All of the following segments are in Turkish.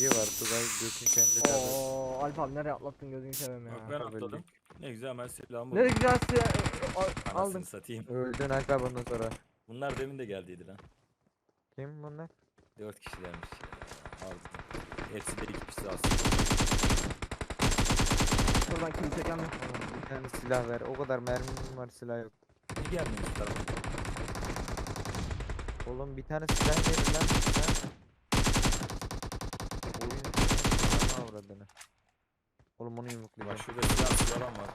Tugaycı var. Tugay Gök'ün kendi tabi. Oo Alp abi nereye atlattın gözünü seveyim ya. Bak ben atladım. Ne güzel hemen silahımı Nereye buldum. ya? A- Aldın. Anasını satayım. Öldün Alp abi ondan sonra. Bunlar demin de geldiydi lan. Kim bunlar? Dört kişilermiş ya. Aldım. Hepsi de iki kişi aslında. Buradan kim çeken mi? Bir tane silah ver. O kadar mermim var silah yok. Bir gelmemiş tarafa. Oğlum bir tane silah verin lan. Silah. Oyun. Ama avradını. Oğlum onu yumruklayacağım. Bak şurada silah falan var.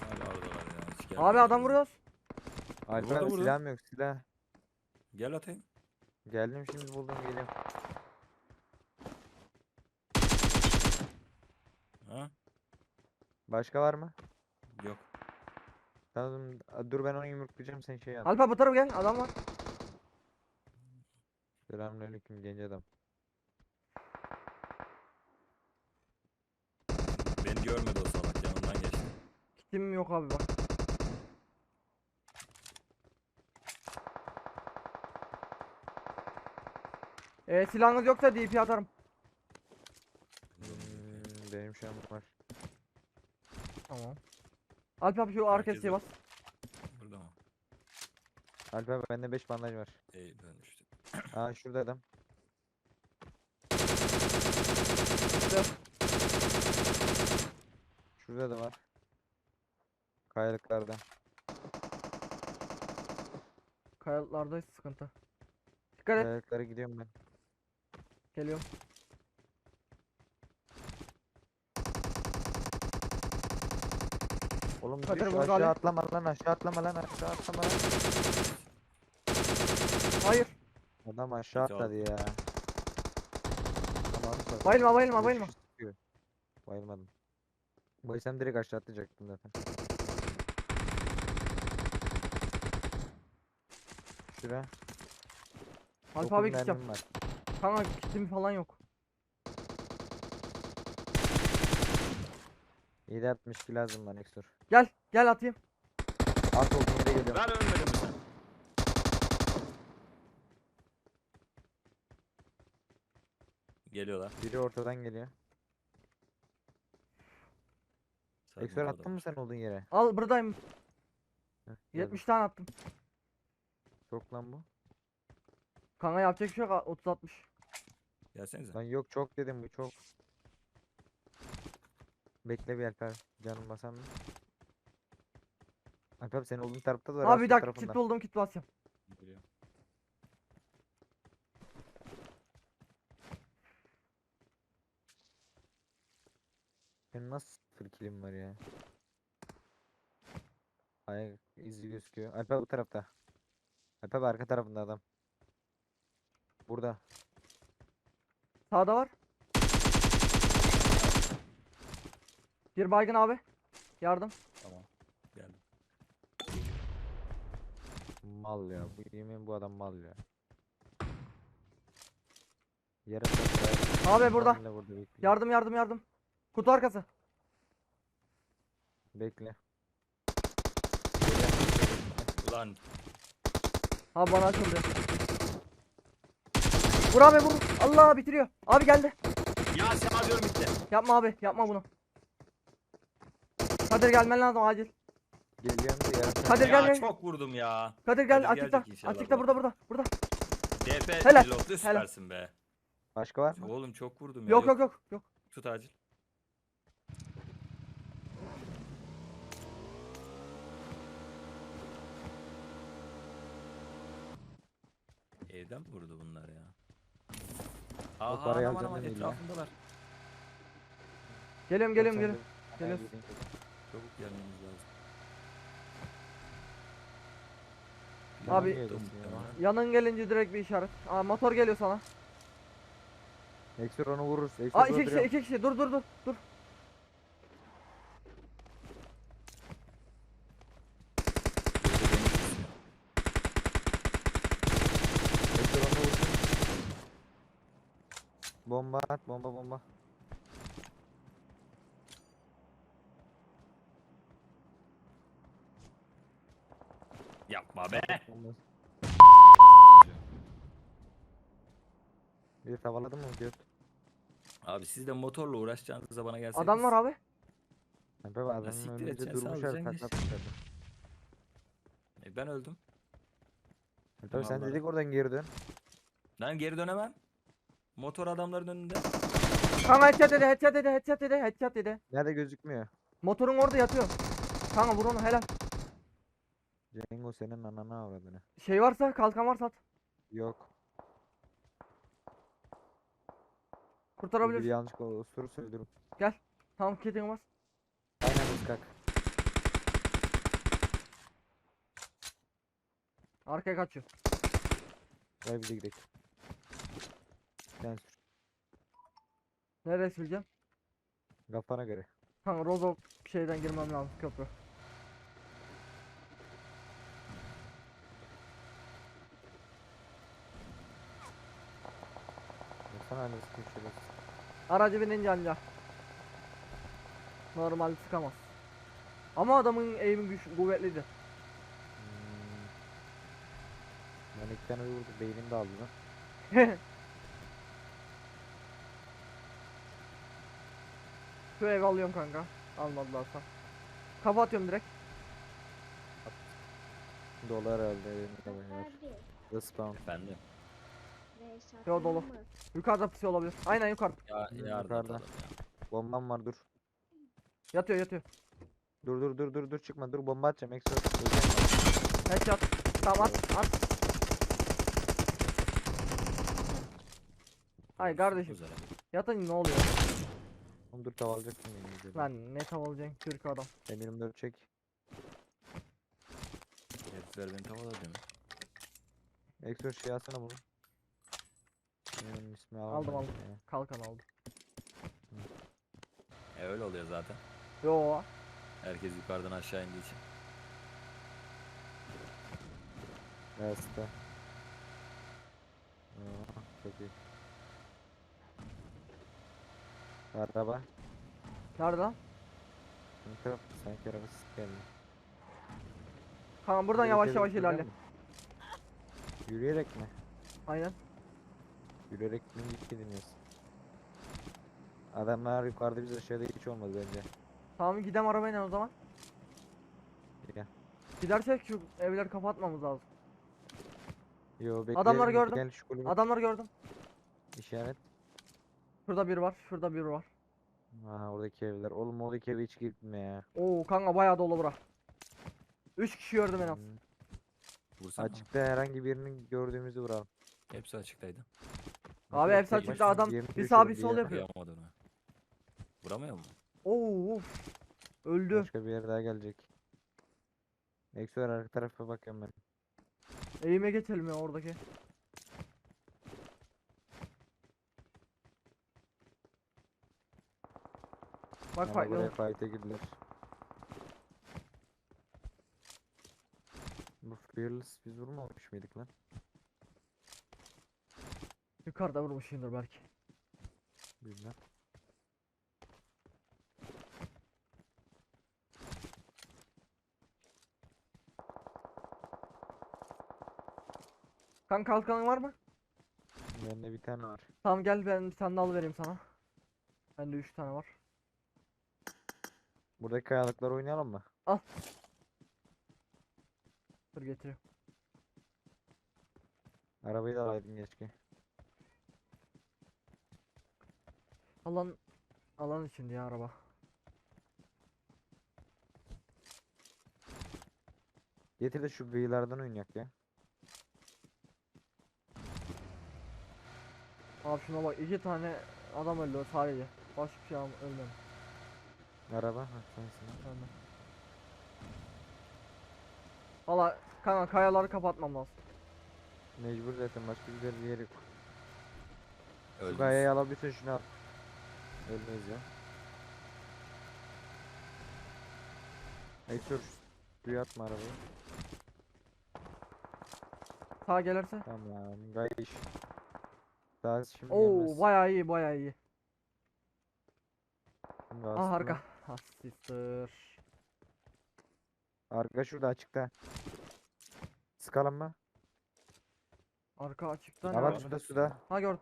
Hala oradalar ya. Hiç Abi adam vuruyoruz. Alp Burada, abi burada. silahım yok silah. Gel atayım. Geldim şimdi buldum geliyorum. Ha? Başka var mı? Yok. Tamam dur ben onu yumruklayacağım sen şey yap. Alp abi bu tarafa gel adam var. Selamünaleyküm genç adam. Kitim yok abi bak. Ee, silahınız yoksa DP atarım. Hmm, benim şu an var. Tamam. Alp abi şu arka Herkes siteye bas. Burada mı? Alp abi bende 5 bandaj var. İyi dönmüştü. Aa şurada adam. İşte. Şurada da var. Kayalıklarda. Kayalıklarda sıkıntı. Dikkat et. Kayalıklara gidiyorum ben. Geliyorum. Oğlum Kadir düş aşağı Ali. atlama lan aşağı atlama lan aşağı atlama lan. Hayır. Adam aşağı Kötü atladı ya. Tamam, atladı. Bayılma bayılma bayılma. Bayılmadım. Bayılsam direkt aşağı atlayacaktım zaten. Şura. Alp abi gideceğim. var. Kanka kitim falan yok. 7.62 lazım bana ekstra. Gel gel atayım. At olduğum yere geliyorum. Ben ölmedim mi sen? Geliyorlar. Biri ortadan geliyor. Motorda attın mı sen olduğun yere? Al buradayım. Heh, geldim. 70 tane attım. Çok lan bu. Kanka yapacak bir şey yok. 30 60. Gelsenize. Lan yok çok dedim bu çok. Bekle bir Alper. Canım basan mı? Alper senin olduğun tarafta da var. Abi bir dakika kit buldum kit basacağım. Senin nasıl sıfır kilim var ya? Ayak izi gözüküyor. Alper bu tarafta. Alper arka tarafında adam. Burada. Sağda var. Bir baygın abi. Yardım. Tamam. Geldim. Mal ya. Bu yemin bu adam mal ya. Yarın da Abi burada. burada. Yardım yardım yardım. Kutu arkası. Bekle. Ulan Abi bana açıldı. Vur abi vur. Allah bitiriyor. Abi geldi. ya sen diyorum bitti. Yapma abi yapma bunu. Kadir gelmen lazım acil. Geliyorum yarın. Kadir ya gel çok vurdum ya. Kadir gel Kadir açıkta. Açıkta bu. burada burada. Burada. DP Helal, süpersin be. Başka var mı? Oğlum çok vurdum ya. Yok yok yok. Yok. Tut acil. Evden mi vurdu bunlar ya? Aha aman alacağım aman değil ya. etrafındalar. Geliyorum geliyorum geliyorum. Gidin. Çabuk gelmemiz lazım. Abi-. Yanın gelince direkt bir işaret. Aa motor geliyor sana. Ekstra onu vururuz. Ekstra Aa iki kişi iki kişi. Dur dur dur. Dur. Ekstra onu vururuz. Bomba at bomba bomba. Yapma be. Bomba. Bir tavaladın mı göt? Abi siz de motorla uğraşacağınızda bana gelseniz. Adam var abi. Abi adamın siktir önünde durmuş alacaksın. E, ben öldüm. Alper abi sen Vallahi. dedik oradan geri dön. Lan geri dönemem. Motor adamların önünde. Kanka headshot dedi headshot dedi headshot dedi headshot dedi. Nerede gözükmüyor? Motorun orada yatıyor. Kanka vur onu helal. Cengo senin ananı avradını. Şey varsa kalkan varsa at. Yok. Biri Kurtarabilirsin. yanlışlıkla osurursa öldürürüm. Tamam ketini bas. Aynen ıskak. Arkaya kaçıyor. Gel bize gidelim. Sen sür. Nereye süreceğim? Kafana göre. Kanka Rozo şeyden girmem lazım köprü. Hani sıkıyor şöyle. Aracı binince anca. Normal sıkamaz. Ama adamın aim'i güç kuvvetliydi. Hmm. Ben iki tane vurdu. Beynim dağıldı lan. Şu evi alıyorum kanka. Almadılarsa. Kafa atıyorum direkt. Dolar herhalde elimde var. The spawn. Efendim. Yo, dolu. Yukarıda pisi olabilir. Aynen yukarıda. Ya yardım yukarıda. atalım ya. Bombam var dur. Yatıyor yatıyor. Dur dur dur dur dur çıkma dur bomba atacağım. Bak. Headshot. Tamam at at. Ay kardeşim. abi. Yatın ne oluyor? Oğlum dur tavalayacaksın beni. iyice. Lan ne tavalayacaksın Türk adam. Sen 24 çek. Herifler beni tavaladı değil mi? Exo şey alsana bunu. Benim ismi Aldım, aldım. ya. Kalkan aldı. E öyle oluyor zaten. Yo. Herkes yukarıdan aşağı indiği için. Beyazda. Aa, çok iyi. Araba. Nerede lan? Taraf sanki arabası geldi. Kanka buradan yavaş yavaş ilerle. Yürüyerek mi? Aynen. Yürüyerek mi gidiniz? Adamlar yukarıda biz aşağıda hiç olmadı bence. Tamam gidelim arabayla o zaman. Ya. Gidersek şu evleri kapatmamız lazım. Yo Adamları bekleyelim, gördüm. Gel şu kulübü Adamları gördüm. işaret. Şurada biri var. Şurada biri var. Ha oradaki evler. Oğlum oradaki eve hiç gitme ya. Oo kanka bayağı dolu bura. 3 kişi gördüm en az. Hmm. Vursana. Açıkta herhangi birini gördüğümüzü vuralım. Hepsi açıktaydı. Abi hepsi açıkta adam bir sağ bir bir sol yapıyor. Vuramadı onu. Vuramıyor mu? Oo uf. Öldü. Başka bir yer daha gelecek. Exo arka tarafa bakıyorum ben. Eğime geçelim ya oradaki. Bak Ama buraya fightlıyorlar. fight'e girdiler. Bu Fearless biz vurmamış mıydık lan? Yukarıda vurmuşsundur belki. Bilmem. Kanka kalkanın var mı? Bende bir tane var. Tamam gel ben bir tane de alıvereyim sana. Bende 3 tane var. Buradaki kayalıklar oynayalım mı? Dur getiriyorum. Arabayı da alaydın keşke. Alan alan içinde ya araba. Getir de şu kıyılardan oynayak ya. Abi şuna bak iki tane adam öldü sadece. Başka bir şey am- ölmemiş. Araba. De. Valla kanka kayaları kapatmam lazım. Mecbur zaten başka güzel bir yeri. Şu Öldünüz. kayayı alabilirsin şunu al. Ölmeyiz ya. Eksor. Suya atma arabayı. Sağa gelirse. Tamam. Gayiş. Daha şimdi Oo gelmez. bayağı iyi bayağı iyi. Şimdi Ah aslında- Ha sister. Arka şurada açıkta. Sıkalım mı? Arka açıkta ne Ha var? bak suda suda. Ha gördüm.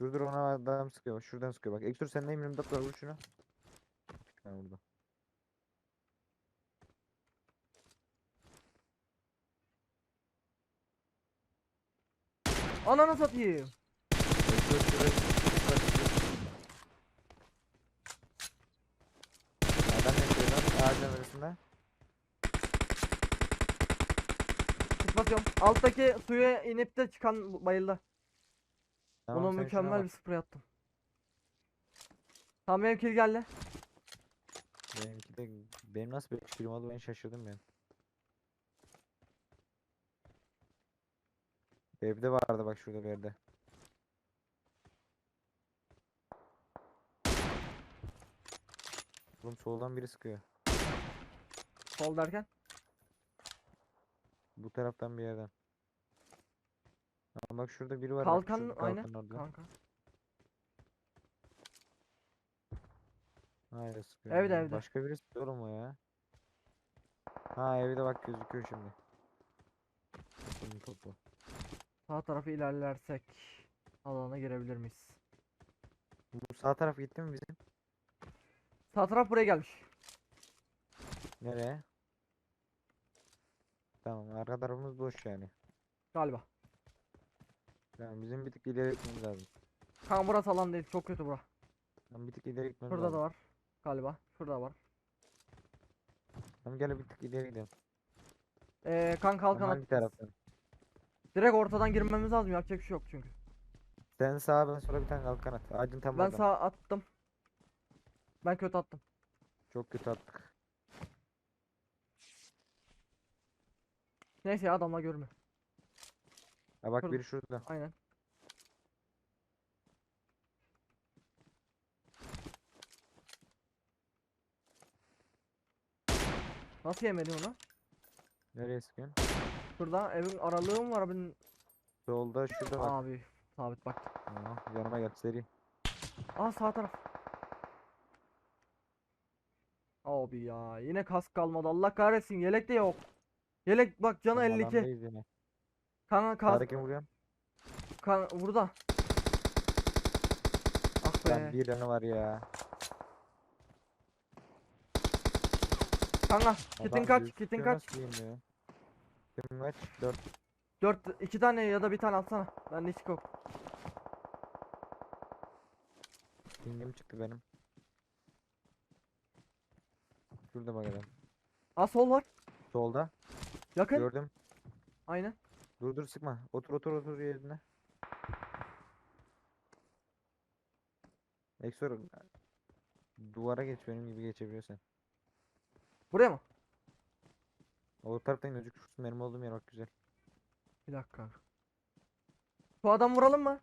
Dur dur ona adam sıkıyor. Şuradan sıkıyor bak. Ekstra sen neyim 24 var vur şunu. Ben vurdum. Ananı satayım. Ekstra şuraya Adam ne yapıyor lan? Ağacın arasında. Tıklatıyorum. Alttaki suya inip de çıkan bayıldı. Tamam, Ona sen şuna mükemmel bak. bir sprey attım. Tamam benim kill geldi. Benimki de benim nasıl bir kilim oldu ben şaşırdım ben. Evde vardı bak şurada bir yerde. Oğlum soldan biri sıkıyor. Sol derken. Bu taraftan bir yerden. Ama bak şurada biri var. bak, Kalkan şurada aynen orada. kanka. Hayır sıkıyor. Evde, evde. Başka biri sıkıyor o ya. Ha evde bak gözüküyor şimdi. Topunun topu. Sağ tarafı ilerlersek alana girebilir miyiz? Bu sağ taraf gitti mi bizim? Sağ taraf buraya gelmiş. Nereye? Tamam arka tarafımız boş yani. Galiba. Tamam bizim bir tık ileri gitmemiz lazım. Kanka burası alan değil. Çok kötü bura. Tamam bir tık ileri gitmemiz Şurada lazım. da var. Galiba. Şurada var. Tamam gel bir tık ileri gidelim. Ee, kanka Ama kalkan hangi taraftan? Direkt ortadan girmemiz lazım. Yapacak bir şey yok çünkü. Sen sağa ben sola bir tane kalkan at. Ağacın tam Ben oradan. sağ attım. Ben kötü attım. Çok kötü attık. Neyse ya adamlar görmüyor. Ha bak Şurada. biri şurada. Aynen. Nasıl yemedim onu? Nereye sıkıyorsun? Şurada evin aralığı mı var abinin? Solda şurada bak. Abi sabit bak. Aa, yanıma gel seri. Aa sağ taraf. Abi ya yine kask kalmadı Allah kahretsin yelek de yok. Yelek bak canı Tam 52. alandayız yine. Kanka kask Sağdakini vuruyorum. kan burada. Ah Lan be. bir yanı var ya. Kanka kitin kaç kitin kaç. Kitin kaç? 4. 4 2 tane ya da bir tane atsana. Bende hiç yok. Pingim çıktı benim. Şurada bak adam. Aa sol var. Solda. Yakın. Gördüm. Aynen. Dur dur sıkma. Otur otur otur yerine. Exor duvara geç benim gibi geçebiliyorsan. Buraya mı? O taraftan gözük benim olduğum yer bak güzel. Bir dakika. Bu adam vuralım mı?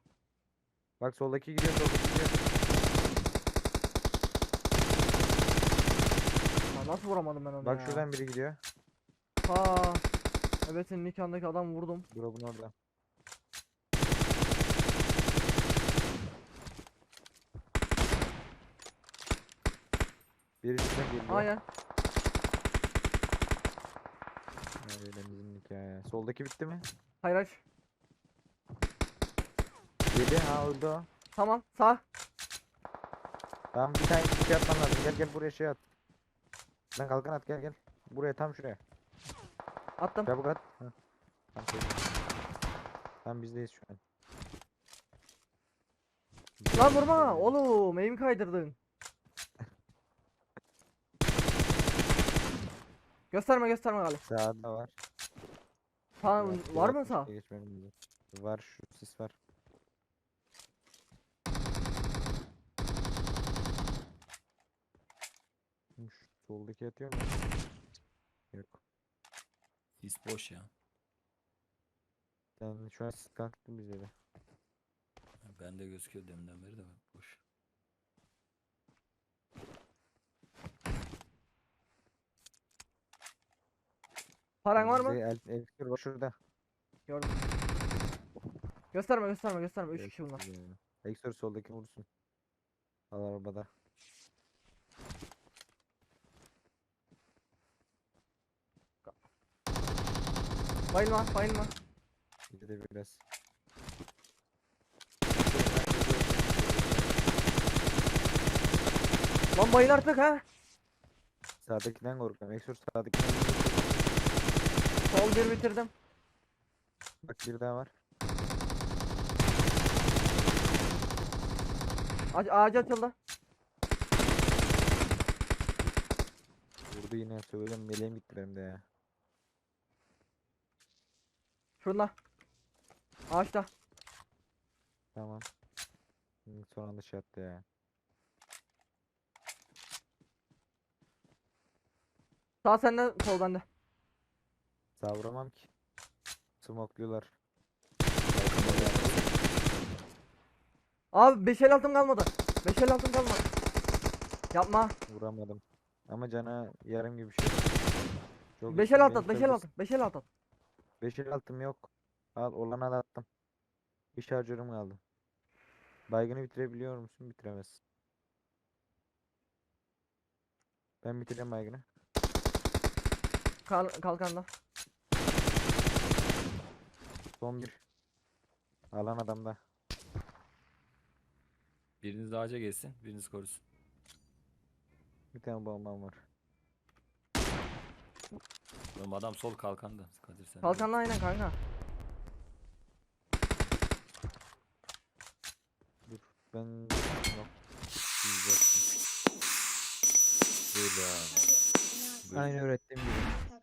Bak soldaki gidiyor soldaki gidiyor. Aa, nasıl vuramadım ben onu Bak ya? şuradan biri gidiyor. Aa. Evet senin nikahındaki adam vurdum. Drop'un orada. Biri şuradan geliyor. Aynen. Öyle hikaye. Soldaki bitti mi? Hayır hayır. Yedi ha öldü o. Tamam sağ. Tamam bir tane şey atman lazım. Gel gel buraya şey at. Lan kalkan at gel gel. Buraya tam şuraya. Attım. Çabuk at. Heh. Tam bizdeyiz şu an. Lan vurma oğlum eğim kaydırdın. gösterme gösterme gali. Sağda var. Tamam var yok, mı sağ? şey. Var şu sis var. Soldaki atıyor mu? Yok. His boş ya. Yani şu an sis kalktı bize de. Ben de gözüküyor deminden beri de boş. Paran var mı? El, Elixir var şurada. Gördüm. Gösterme gösterme gösterme 3 Yok kişi bunlar. Elixir soldaki vursun. Al arabada. Bayılma bayılma. Bir de biraz. Lan bayıl artık ha. Sağdakinden korkuyorum. Eksur sağdakinden korkuyorum. Sol bir bitirdim. Bak bir daha var. A ağacı açıldı. Vurdu yine söyledim meleğim gitti benim de ya. Şurada. Ağaçta. Tamam. Hı, Son anda şey attı ya. Sağ sende sol bende. Sağ vuramam ki. Smokluyorlar. Abi 5 el altım kalmadı. 5 el altım kalmadı. Yapma. Vuramadım. Ama cana yarım gibi bir şey. Çok 5 iyisin, el alt at 5 el alt at. 5 el alt at. 5 el altım yok. Al olana da attım. Bir şarjörüm kaldı. Baygını bitirebiliyor musun? Bitiremezsin. Ben bitireceğim baygını. Kal kalkanda. Son bir. Alan adamda. Biriniz ağaca geçsin, biriniz korusun. Bir tane bombam var. Oğlum adam sol kalkanda. Kadir sen. de. Kalkanda aynen kanka. Dur. Ben yok. Böyle abi. Hadi. Aynı öğrettiğim gibi.